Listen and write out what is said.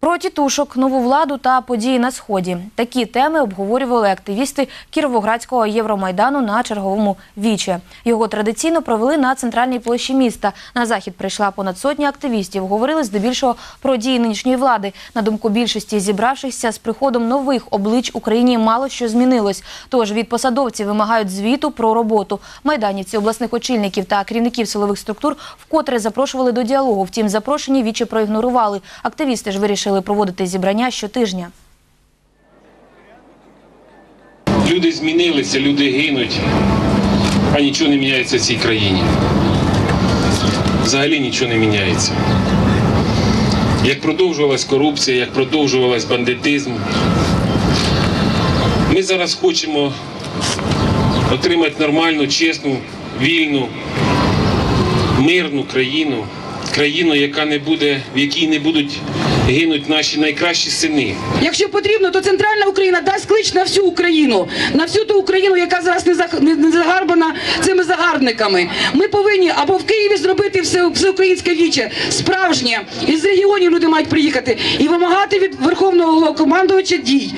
Про тітушок, нову владу та події на сході. Такі теми обговорювали активісти Кіровоградського Євромайдану на черговому віче. Його традиційно провели на центральній площі міста. На захід прийшла понад сотня активістів. Говорили здебільшого про дії нинішньої влади. На думку більшості зібравшихся з приходом нових облич Україні мало що змінилось. Тож від посадовців вимагають звіту про роботу. Майданівці обласних очільників та керівників силових структур вкотре запрошували до діалогу. Втім, запрошені віче проігнорували. Активісти ж вирішили проводити зібрання щотижня. Люди змінилися, люди гинуть, а нічого не міняється в цій країні. Взагалі нічого не міняється. Як продовжувалась корупція, як продовжувалась бандитизм. Ми зараз хочемо отримати нормальну, чесну, вільну, мирну країну. Країну, яка не буде, в якій не будуть гинуть наші найкращі сини. Якщо потрібно, то центральна Україна дасть клич на всю Україну, на всю ту Україну, яка зараз не загарбана цими загарбниками. Ми повинні або в Києві зробити все всеукраїнське віче справжнє. Із регіонів люди мають приїхати і вимагати від верховного головнокомандувача дій.